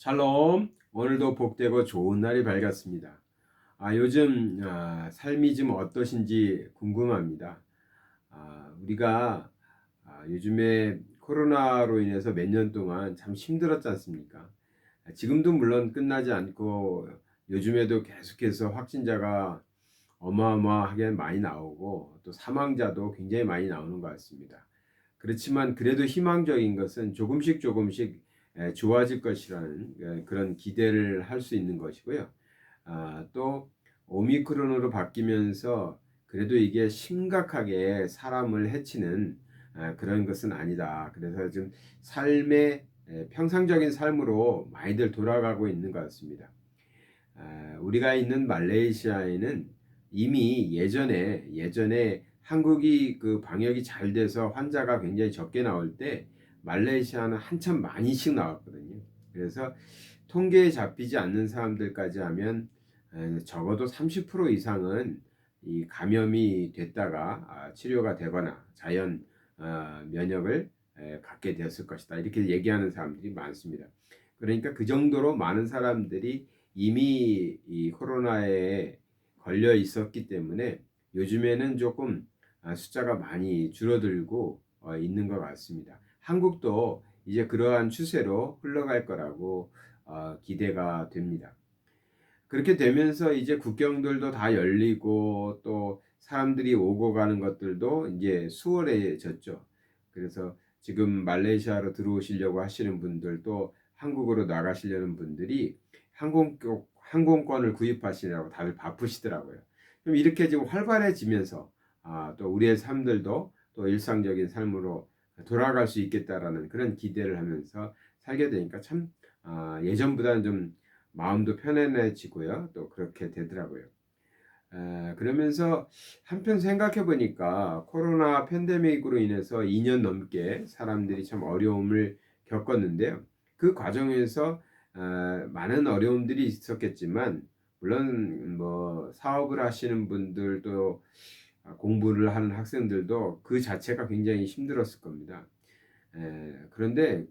샬롬. 오늘도 복되고 좋은 날이 밝았습니다. 아, 요즘 아, 삶이 좀 어떠신지 궁금합니다. 아, 우리가 아, 요즘에 코로나로 인해서 몇 년 동안 참 힘들었지 않습니까? 아, 지금도 물론 끝나지 않고 요즘에도 계속해서 확진자가 어마어마하게 많이 나오고 또 사망자도 굉장히 많이 나오는 것 같습니다. 그렇지만 그래도 희망적인 것은 조금씩 조금씩 에, 좋아질 것이라는 에, 그런 기대를 할 수 있는 것이고요. 아, 또 오미크론으로 바뀌면서 그래도 이게 심각하게 사람을 해치는 아, 그런 것은 아니다. 그래서 좀 삶의 에, 평상적인 삶으로 많이들 돌아가고 있는 것 같습니다. 아, 우리가 있는 말레이시아에는 이미 예전에 예전에 한국이 그 방역이 잘 돼서 환자가 굉장히 적게 나올 때 말레이시아는 한참 많이씩 나왔거든요. 그래서 통계에 잡히지 않는 사람들까지 하면 에, 적어도 30% 이상은 이 감염이 됐다가 아, 치료가 되거나 자연 아, 면역을 에, 갖게 되었을 것이다. 이렇게 얘기하는 사람들이 많습니다. 그러니까 그 정도로 많은 사람들이 이미 이 코로나에 걸려 있었기 때문에 요즘에는 조금 아, 숫자가 많이 줄어들고 어, 있는 것 같습니다. 한국도 이제 그러한 추세로 흘러갈 거라고 어, 기대가 됩니다. 그렇게 되면서 이제 국경들도 다 열리고 또 사람들이 오고 가는 것들도 이제 수월해졌죠. 그래서 지금 말레이시아로 들어오시려고 하시는 분들도 한국으로 나가시려는 분들이 항공 항공권을 구입하시느라고 다들 바쁘시더라고요. 그럼 이렇게 지금 활발해지면서 아, 또 우리의 삶들도 또 일상적인 삶으로 돌아갈 수 있겠다라는 그런 기대를 하면서 살게 되니까 참 아, 예전보다는 좀 마음도 편안해지고요. 또 그렇게 되더라고요. 아, 그러면서 한편 생각해 보니까 코로나 팬데믹으로 인해서 2년 넘게 사람들이 참 어려움을 겪었는데요. 그 과정에서 아, 많은 어려움들이 있었겠지만 물론 뭐 사업을 하시는 분들도 공부를 하는 학생들도 그 자체가 굉장히 힘들었을 겁니다. 에, 그런데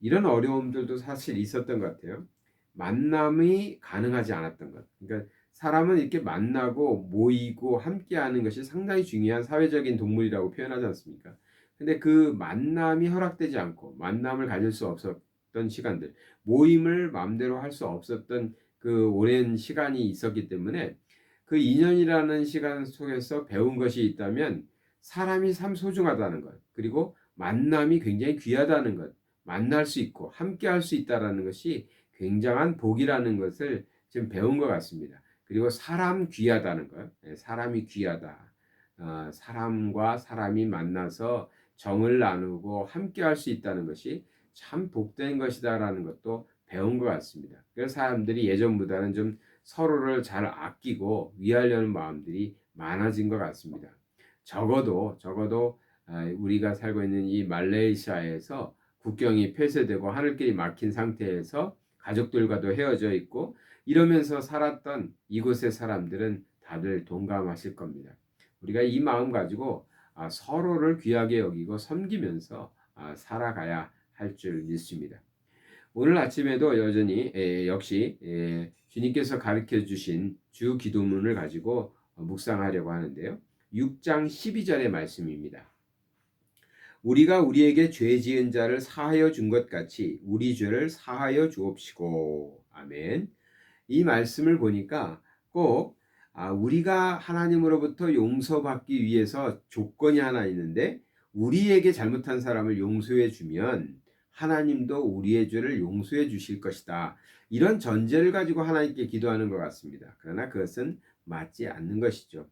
이런 어려움들도 사실 있었던 것 같아요. 만남이 가능하지 않았던 것. 그러니까 사람은 이렇게 만나고 모이고 함께하는 것이 상당히 중요한 사회적인 동물이라고 표현하지 않습니까? 근데 그 만남이 허락되지 않고 만남을 가질 수 없었던 시간들, 모임을 마음대로 할 수 없었던 그 오랜 시간이 있었기 때문에 그 2년이라는 시간 속에서 배운 것이 있다면 사람이 참 소중하다는 것, 그리고 만남이 굉장히 귀하다는 것, 만날 수 있고 함께 할 수 있다라는 것이 굉장한 복이라는 것을 지금 배운 것 같습니다. 그리고 사람 귀하다는 것, 예, 사람이 귀하다. 어, 사람과 사람이 만나서 정을 나누고 함께 할 수 있다는 것이 참 복된 것이다라는 것도 배운 것 같습니다. 그래서 사람들이 예전보다는 좀 서로를 잘 아끼고 위하려는 마음들이 많아진 것 같습니다. 적어도 적어도 아, 우리가 살고 있는 이 말레이시아에서 국경이 폐쇄되고 하늘길이 막힌 상태에서 가족들과도 헤어져 있고 이러면서 살았던 이곳의 사람들은 다들 동감하실 겁니다. 우리가 이 마음 가지고 아, 서로를 귀하게 여기고 섬기면서 아, 살아가야 할 줄 믿습니다. 오늘 아침에도 여전히 역시 주님께서 가르쳐 주신 주 기도문을 가지고 묵상하려고 하는데요. 6장 12절의 말씀입니다. 우리가 우리에게 죄 지은 자를 사하여 준 것 같이 우리 죄를 사하여 주옵시고. 아멘. 이 말씀을 보니까 꼭 아, 우리가 하나님으로부터 용서받기 위해서 조건이 하나 있는데 우리에게 잘못한 사람을 용서해 주면 하나님도 우리의 죄를 용서해 주실 것이다. 이런 전제를 가지고 하나님께 기도하는 것 같습니다. 그러나 그것은 맞지 않는 것이죠.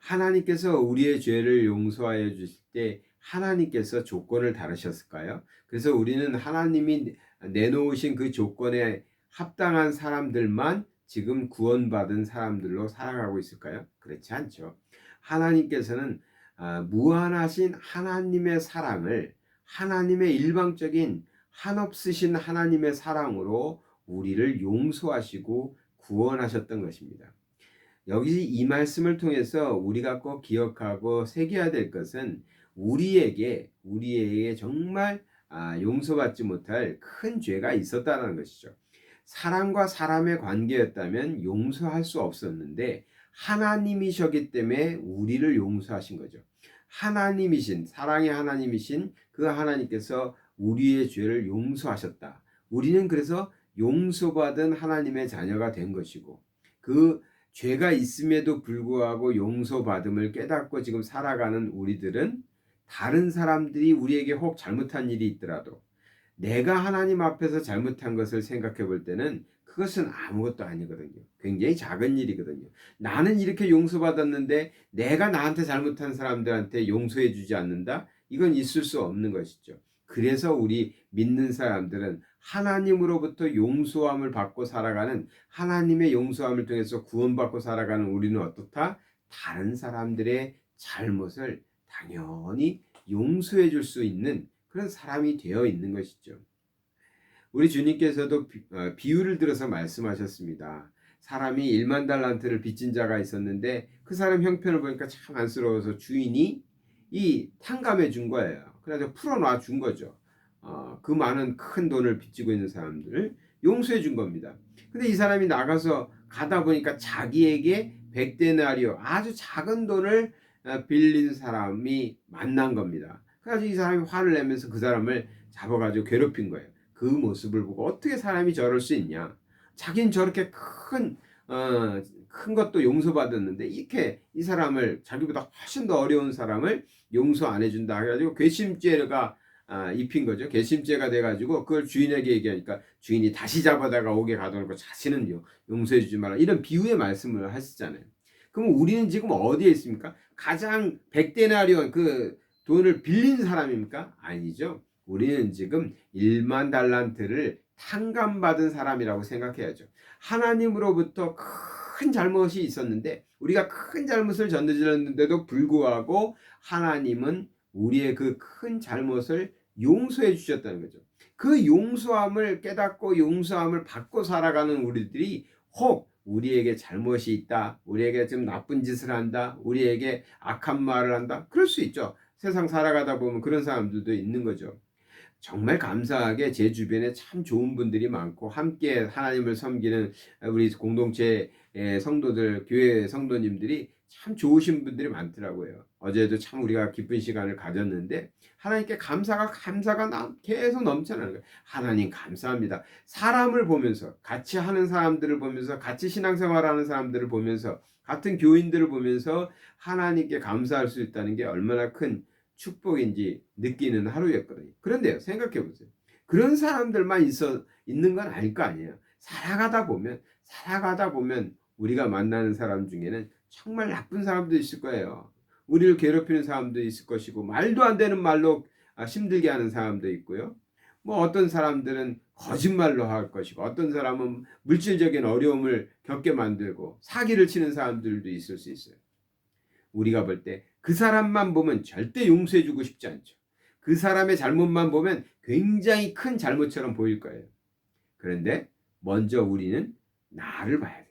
하나님께서 우리의 죄를 용서하여 주실 때 하나님께서 조건을 다루셨을까요? 그래서 우리는 하나님이 내놓으신 그 조건에 합당한 사람들만 지금 구원받은 사람들로 살아가고 있을까요? 그렇지 않죠. 하나님께서는 아, 무한하신 하나님의 사랑을 하나님의 일방적인 한없으신 하나님의 사랑으로 우리를 용서하시고 구원하셨던 것입니다. 여기 이 말씀을 통해서 우리가 꼭 기억하고 새겨야 될 것은 우리에게 우리에게 정말 아, 용서받지 못할 큰 죄가 있었다는 것이죠. 사람과 사람의 관계였다면 용서할 수 없었는데 하나님이셨기 때문에 우리를 용서하신 거죠. 하나님이신 사랑의 하나님이신 그 하나님께서 우리의 죄를 용서하셨다. 우리는 그래서 용서받은 하나님의 자녀가 된 것이고 그 죄가 있음에도 불구하고 용서받음을 깨닫고 지금 살아가는 우리들은 다른 사람들이 우리에게 혹 잘못한 일이 있더라도 내가 하나님 앞에서 잘못한 것을 생각해 볼 때는 그것은 아무것도 아니거든요. 굉장히 작은 일이거든요. 나는 이렇게 용서받았는데 내가 나한테 잘못한 사람들한테 용서해 주지 않는다? 이건 있을 수 없는 것이죠. 그래서 우리 믿는 사람들은 하나님으로부터 용서함을 받고 살아가는 하나님의 용서함을 통해서 구원받고 살아가는 우리는 어떻다? 다른 사람들의 잘못을 당연히 용서해 줄 수 있는 그런 사람이 되어 있는 것이죠. 우리 주님께서도 비, 어, 비유를 들어서 말씀하셨습니다. 사람이 1만 달란트를 빚진 자가 있었는데 그 사람 형편을 보니까 참 안쓰러워서 주인이 이 탕감해 준 거예요. 그래서 풀어놔 준 거죠. 어, 그 많은 큰 돈을 빚지고 있는 사람들을 용서해 준 겁니다. 근데 이 사람이 나가서 가다 보니까 자기에게 100데나리오 아주 작은 돈을 어, 빌린 사람이 만난 겁니다. 그래서 이 사람이 화를 내면서 그 사람을 잡아가지고 괴롭힌 거예요. 그 모습을 보고 어떻게 사람이 저럴 수 있냐? 자기는 저렇게 큰, 어, 큰 것도 용서받았는데 이렇게 이 사람을 자기보다 훨씬 더 어려운 사람을 용서 안 해준다 해가지고 괘씸죄가 아, 입힌 거죠. 괘씸죄가 돼가지고 그걸 주인에게 얘기하니까 주인이 다시 잡아다가 오게 가둬놓고 자신은 용서해주지 마라 이런 비유의 말씀을 하시잖아요. 그럼 우리는 지금 어디에 있습니까? 가장 백데나리온 그 돈을 빌린 사람입니까? 아니죠. 우리는 지금 1만 달란트를 탕감받은 사람이라고 생각해야죠. 하나님으로부터 큰 잘못이 있었는데 우리가 큰 잘못을 저질렀는데도 불구하고 하나님은 우리의 그 큰 잘못을 용서해 주셨다는 거죠. 그 용서함을 깨닫고 용서함을 받고 살아가는 우리들이 혹 우리에게 잘못이 있다, 우리에게 좀 나쁜 짓을 한다, 우리에게 악한 말을 한다, 그럴 수 있죠. 세상 살아가다 보면 그런 사람들도 있는 거죠. 정말 감사하게 제 주변에 참 좋은 분들이 많고 함께 하나님을 섬기는 우리 공동체 성도들, 교회 성도님들이 참 좋으신 분들이 많더라고요. 어제도 참 우리가 기쁜 시간을 가졌는데 하나님께 감사가 감사가 계속 넘쳐나는 거예요. 하나님 감사합니다. 사람을 보면서 같이 하는 사람들을 보면서 같이 신앙생활하는 사람들을 보면서 같은 교인들을 보면서 하나님께 감사할 수 있다는 게 얼마나 큰 축복인지 느끼는 하루였거든요. 그런데요, 생각해 보세요. 그런 사람들만 있어 있는 건 아닐 거 아니에요. 살아가다 보면 살아가다 보면 우리가 만나는 사람 중에는 정말 나쁜 사람도 있을 거예요. 우리를 괴롭히는 사람도 있을 것이고 말도 안 되는 말로 아, 힘들게 하는 사람도 있고요. 뭐 어떤 사람들은 거짓말로 할 것이고 어떤 사람은 물질적인 어려움을 겪게 만들고 사기를 치는 사람들도 있을 수 있어요. 우리가 볼 때 그 사람만 보면 절대 용서해 주고 싶지 않죠. 그 사람의 잘못만 보면 굉장히 큰 잘못처럼 보일 거예요. 그런데 먼저 우리는 나를 봐야 되죠.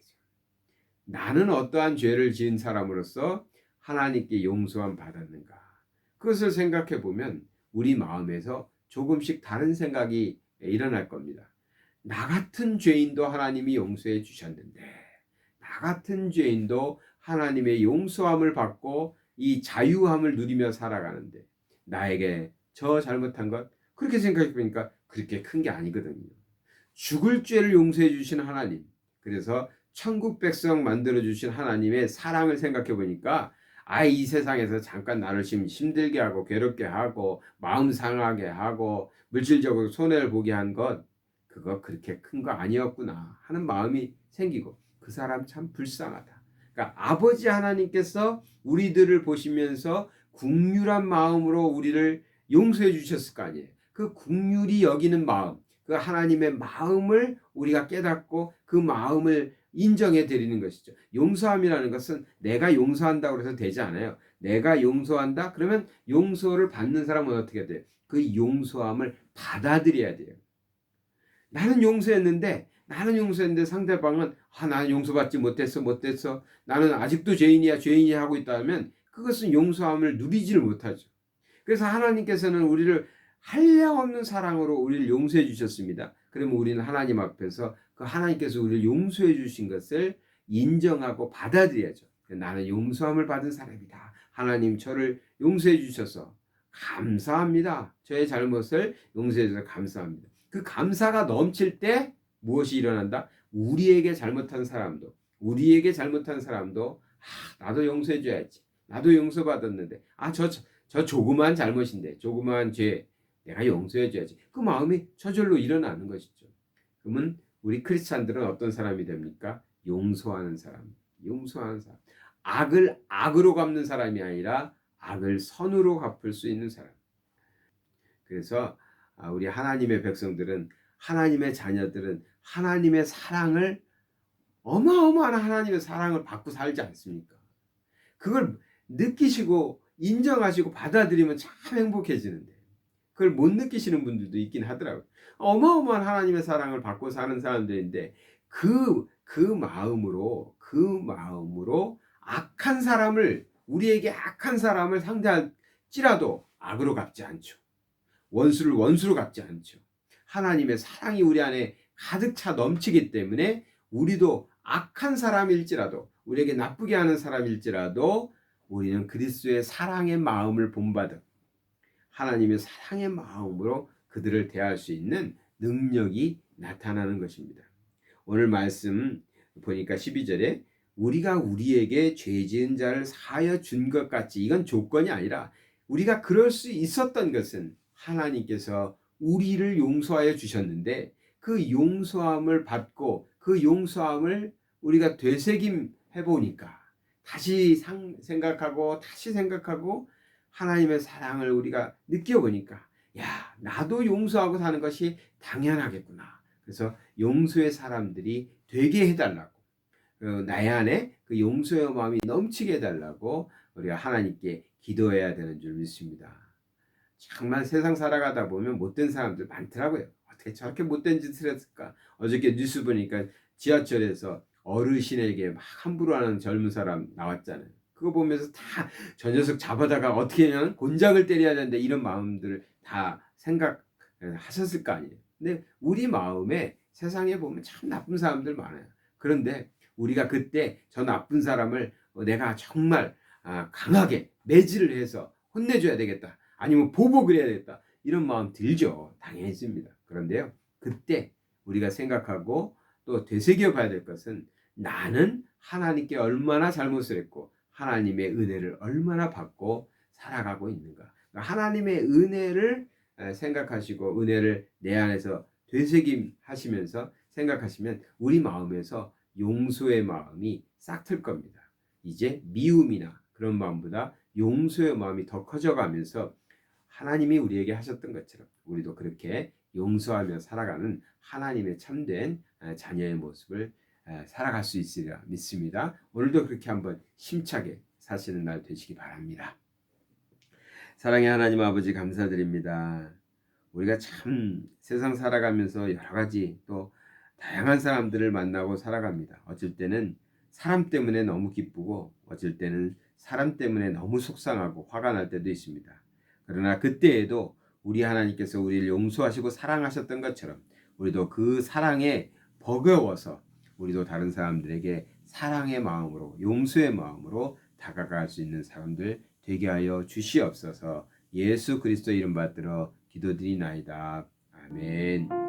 나는 어떠한 죄를 지은 사람으로서 하나님께 용서함 받았는가? 그것을 생각해 보면 우리 마음에서 조금씩 다른 생각이 일어날 겁니다. 나 같은 죄인도 하나님이 용서해 주셨는데, 나 같은 죄인도 하나님의 용서함을 받고 이 자유함을 누리며 살아가는데, 나에게 저 잘못한 것, 그렇게 생각해 보니까 그렇게 큰 게 아니거든요. 죽을 죄를 용서해 주신 하나님, 그래서 천국 백성 만들어 주신 하나님의 사랑을 생각해 보니까 아, 이 세상에서 잠깐 나를 힘들게 하고 괴롭게 하고 마음 상하게 하고 물질적으로 손해를 보게 한 것 그거 그렇게 큰 거 아니었구나 하는 마음이 생기고 그 사람 참 불쌍하다. 그러니까 아버지 하나님께서 우리들을 보시면서 국률한 마음으로 우리를 용서해 주셨을 거 아니에요. 그 국률이 여기는 마음, 그 하나님의 마음을 우리가 깨닫고 그 마음을 인정해 드리는 것이죠. 용서함이라는 것은 내가 용서한다고 해서 되지 않아요. 내가 용서한다? 그러면 용서를 받는 사람은 어떻게 돼요? 그 용서함을 받아들여야 돼요. 나는 용서했는데 나는 용서했는데 상대방은 아 나는 용서받지 못했어 못했어 나는 아직도 죄인이야 죄인이야 하고 있다면 그것은 용서함을 누리지를 못하죠. 그래서 하나님께서는 우리를 한량없는 사랑으로 우리를 용서해 주셨습니다. 그러면 우리는 하나님 앞에서 그 하나님께서 우리를 용서해 주신 것을 인정하고 받아들여야죠. 나는 용서함을 받은 사람이다. 하나님 저를 용서해 주셔서 감사합니다. 저의 잘못을 용서해 주셔서 감사합니다. 그 감사가 넘칠 때 무엇이 일어난다? 우리에게 잘못한 사람도 우리에게 잘못한 사람도 아, 나도 용서해 줘야지. 나도 용서받았는데 아저저 조그만 잘못인데 조그만 죄 내가 용서해 줘야지. 그 마음이 저절로 일어나는 것이죠. 그러면 우리 크리스찬들은 어떤 사람이 됩니까? 용서하는 사람. 용서하는 사람. 악을 악으로 갚는 사람이 아니라 악을 선으로 갚을 수 있는 사람. 그래서 아, 우리 하나님의 백성들은 하나님의 자녀들은 하나님의 사랑을 어마어마한 하나님의 사랑을 받고 살지 않습니까? 그걸 느끼시고 인정하시고 받아들이면 참 행복해지는데 그걸 못 느끼시는 분들도 있긴 하더라고요. 어마어마한 하나님의 사랑을 받고 사는 사람들인데 그, 그 마음으로 그 마음으로 악한 사람을 우리에게 악한 사람을 상대할지라도 악으로 갚지 않죠. 원수를 원수로 갚지 않죠. 하나님의 사랑이 우리 안에 가득 차 넘치기 때문에 우리도 악한 사람일지라도 우리에게 나쁘게 하는 사람일지라도 우리는 그리스도의 사랑의 마음을 본받은 하나님의 사랑의 마음으로 그들을 대할 수 있는 능력이 나타나는 것입니다. 오늘 말씀 보니까 12절에 우리가 우리에게 죄 지은 자를 사하여 준 것 같이 이건 조건이 아니라 우리가 그럴 수 있었던 것은 하나님께서 우리를 용서하여 주셨는데 그 용서함을 받고 그 용서함을 우리가 되새김 해보니까 다시 상, 생각하고 다시 생각하고 하나님의 사랑을 우리가 느껴보니까 야 나도 용서하고 사는 것이 당연하겠구나. 그래서 용서의 사람들이 되게 해달라고 어, 나의 안에 그 용서의 마음이 넘치게 해달라고 우리가 하나님께 기도해야 되는 줄 믿습니다. 정말 세상 살아가다 보면 못된 사람들 많더라고요. 어떻게 저렇게 못된 짓을 했을까? 어저께 뉴스 보니까 지하철에서 어르신에게 막 함부로 하는 젊은 사람 나왔잖아요. 그거 보면서 다 저 녀석 잡아다가 어떻게 하면 곤장을 때려야 되는데 이런 마음들을 다 생각하셨을 거 아니에요. 근데 우리 마음에 세상에 보면 참 나쁜 사람들 많아요. 그런데 우리가 그때 저 나쁜 사람을 내가 정말 아, 강하게 매질을 해서 혼내줘야 되겠다. 아니면 보복을 해야 되겠다. 이런 마음 들죠. 당연히 있습니다. 그런데요. 그때 우리가 생각하고 또 되새겨 봐야 될 것은 나는 하나님께 얼마나 잘못을 했고 하나님의 은혜를 얼마나 받고 살아가고 있는가. 그러니까 하나님의 은혜를 생각하시고 은혜를 내 안에서 되새김 하시면서 생각하시면 우리 마음에서 용서의 마음이 싹 틀 겁니다. 이제 미움이나 그런 마음보다 용서의 마음이 더 커져가면서 하나님이 우리에게 하셨던 것처럼 우리도 그렇게 용서하며 살아가는 하나님의 참된 자녀의 모습을 살아갈 수 있으리라 믿습니다. 오늘도 그렇게 한번 심차게 사시는 날 되시기 바랍니다. 사랑의 하나님 아버지 감사드립니다. 우리가 참 세상 살아가면서 여러 가지 또 다양한 사람들을 만나고 살아갑니다. 어쩔 때는 사람 때문에 너무 기쁘고 어쩔 때는 사람 때문에 너무 속상하고 화가 날 때도 있습니다. 그러나 그때에도 우리 하나님께서 우리를 용서하시고 사랑하셨던 것처럼 우리도 그 사랑에 버거워서 우리도 다른 사람들에게 사랑의 마음으로 용서의 마음으로 다가갈 수 있는 사람들 되게 하여 주시옵소서 예수 그리스도 이름 받들어 기도드리나이다. 아멘.